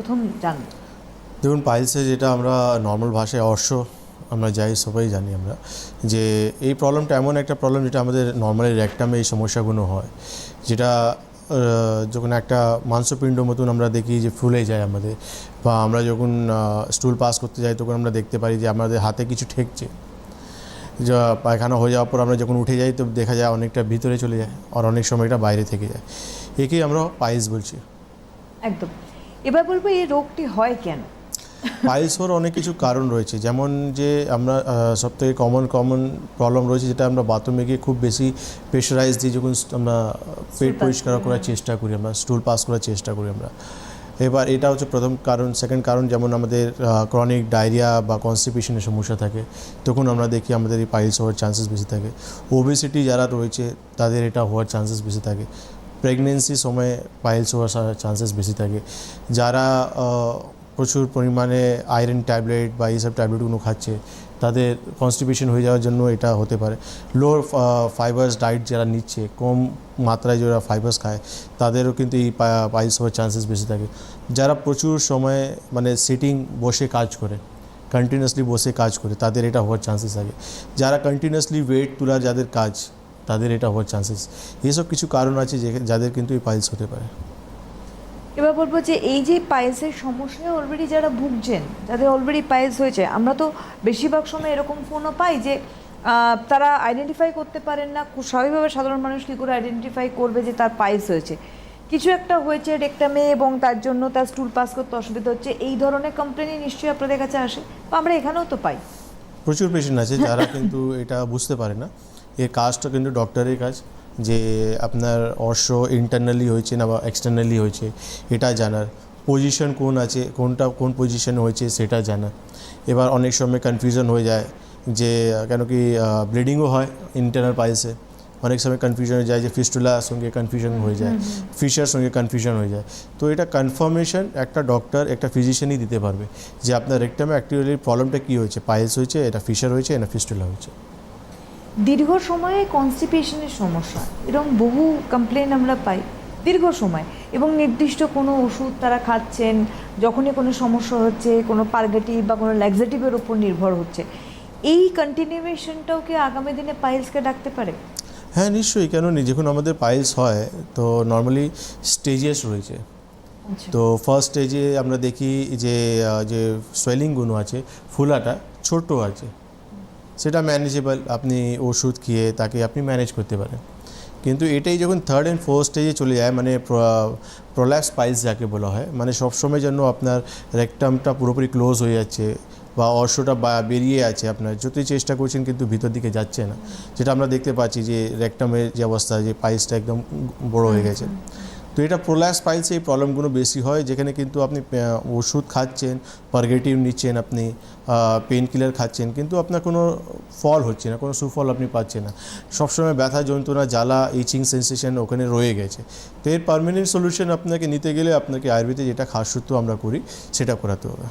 প্রথম জানব দেখুন পাইলসে যেটা আমরা নর্মাল ভাষায় অর্শ আমরা যাই সবাই জানি আমরা যে এই প্রবলেমটা এমন একটা প্রবলেম যেটা আমাদের নর্মালি র্যাকটামে এই সমস্যাগুলো হয়। যেটা যখন একটা মাংসপিণ্ড মতন আমরা দেখি যে ফুলে যায় আমাদের বা আমরা যখন স্টুল পাস করতে যাই তখন আমরা দেখতে পারি যে আমাদের হাতে কিছু ঠেকছে। যা পায়খানা হয়ে যাওয়ার পর আমরা যখন উঠে যাই তো দেখা যায় অনেকটা ভিতরে চলে যায় আর অনেক সময় এটা বাইরে থেকে যায়। একেই আমরা পাইলস বলছি। একদম। এবার বলব এই রোগটি হয় কেন? পাইলস হওয়ার অনেক কিছু কারণ রয়েছে। যেমন যে আমরা সব থেকে কমন কমন প্রবলেম রয়েছে যেটা আমরা বাথরুমে গিয়ে খুব বেশি প্রেশারাইজ দিই যখন আমরা পেট পরিষ্কার করার চেষ্টা করি আমরা স্টুল পাস করার চেষ্টা করি আমরা। এবার এটা হচ্ছে প্রথম কারণ। সেকেন্ড কারণ যেমন আমাদের ক্রনিক ডায়রিয়া বা কনস্টিপেশনের সমস্যা থাকে তখন আমরা দেখি আমাদের এই পাইলস হওয়ার চান্সেস বেশি থাকে। ওবেসিটি যারা রয়েছে তাদের এটা হওয়ার চান্সেস বেশি থাকে। প্রেগনেন্সির সময় পাইলস হওয়ার চান্সেস বেশি থাকে। যারা প্রচুর পরিমাণে আয়রন ট্যাবলেট বা এইসব ট্যাবলেটগুলো খাচ্ছে, তাদের কনস্টিপেশন হয়ে যাওয়ার জন্য এটা হতে পারে। লো ফাইবার্স ডায়েট যারা নিচ্ছে, কম মাত্রায় যারা ফাইবার্স খায়, তাদেরও কিন্তু এই পাইলস হওয়ার চান্সেস বেশি থাকে। যারা প্রচুর সময় মানে সিটিং বসে কাজ করে কন্টিনিউয়াসলি বসে কাজ করে, তাদের এটা হওয়ার চান্সেস থাকে। যারা কন্টিনিউয়াসলি ওয়েট তোলার যাদের কাজ তাদের এটা হওয়ার চান্সেস এইসব কিছু কারণ আছে যে যাদের কিন্তু এই পাইলস হতে পারে। এবার বলব যে এই যে পাইলসের সমস্যায় অলরেডি যারা ভুগছেন যাদের অলরেডি পাইলস হয়েছে। আমরা তো বেশিরভাগ সময় এরকম ফোনও পাই যে তারা আইডেন্টিফাই করতে পারেন না। খুব স্বাভাবিকভাবে সাধারণ মানুষ কী করে আইডেন্টিফাই করবে যে তার পাইলস হয়েছে? কিছু একটা হয়েছে রেকটামে এবং তার জন্য তার স্টুল পাস করতে অসুবিধা হচ্ছে। এই ধরনের কমপ্লেনই নিশ্চয়ই আপনাদের কাছে আসে বা আমরা এখানেও তো পাই। প্রচুর পেশেন্ট আছে যারা কিন্তু এটা বুঝতে পারে না। এর কাজটা কিন্তু ডক্টরের কাজ যে আপনার অর্শ ইন্টারনালি হয়েছে না বা এক্সটার্নালি হয়েছে এটা জানার। পজিশন কোন আছে কোনটা কোন পজিশন হয়েছে সেটা জানা এবার অনেক সময় কনফিউশন হয়ে যায় যে কেন কি ব্লিডিংও হয় ইন্টারনাল পাইলসে অনেক সময় কনফিউশন হয়ে যায় যে ফিস্টুলার সঙ্গে কনফিউশন হয়ে যায় ফিশার সঙ্গে কনফিউশন হয়ে যায়। তো এটা কনফার্মেশন একটা ডক্টর একটা ফিজিশিয়ানই দিতে পারবে যে আপনার রেকটামে অ্যাকচুয়ালি প্রবলেমটা কী হয়েছে? পাইলস হয়েছে এটা ফিশার হয়েছে না ফিস্টুলা হয়েছে। দীর্ঘ সময়ে কনস্টিপেশনের সমস্যা এরকম বহু কমপ্লেন আমরা পাই দীর্ঘ সময় এবং নির্দিষ্ট কোনো ওষুধ তারা খাচ্ছেন যখনই কোনো সমস্যা হচ্ছে কোনো পার্গেটিভ বা কোনো ল্যাক্সেটিভের উপর নির্ভর হচ্ছে এই কন্টিনিউয়েশনটাও কি আগামী দিনে পাইলসকে ডাকতে পারে? হ্যাঁ নিশ্চয়ই কেন নি যখন আমাদের পাইলস হয় তো নর্মালি স্টেজেস রয়েছে। আচ্ছা। তো ফার্স্ট স্টেজে আমরা দেখি যে যে সোয়েলিংগুলো আছে ফুলাটা ছোট আছে সেটা ম্যানেজেবল আপনি ওষুধ খেয়ে তাকে আপনি ম্যানেজ করতে পারেন। কিন্তু এটাই যখন থার্ড অ্যান্ড ফোর্থ স্টেজে চলে যায় মানে প্রোল্যাপস পাইলস যাকে বলা হয় মানে সবসময় যেন আপনার রেকটামটা পুরোপুরি ক্লোজ হয়ে যাচ্ছে বা অর্শটা বা- বেরিয়ে আছে আপনার যতই চেষ্টা করছেন কিন্তু ভিতর দিকে যাচ্ছে না। যেটা আমরা দেখতে পাচ্ছি যে রেকটামের যে অবস্থা যে পাইলসটা একদম বড় হয়ে গেছে। তো এটা প্রোল্যাস পাইলসে এই প্রবলেমগুলো বেশি হয়, যেখানে কিন্তু আপনি ওষুধ খাচ্ছেন পার্গেটিভ নিচ্ছেন আপনি পেন কিলার খাচ্ছেন, কিন্তু আপনার কোনো ফল হচ্ছে না, কোনো সুফল আপনি পাচ্ছেন না। সবসময় ব্যথা, যন্ত্রণা, জ্বালা ইচিং সেন্সেশন ওখানে রয়ে গেছে। তো এর পারমানেন্ট সলিউশন আপনাকে নিতে গেলে আপনাকে আয়ুর্বেদে যেটা খাসূত্র আমরা করি, সেটা করাতে হবে।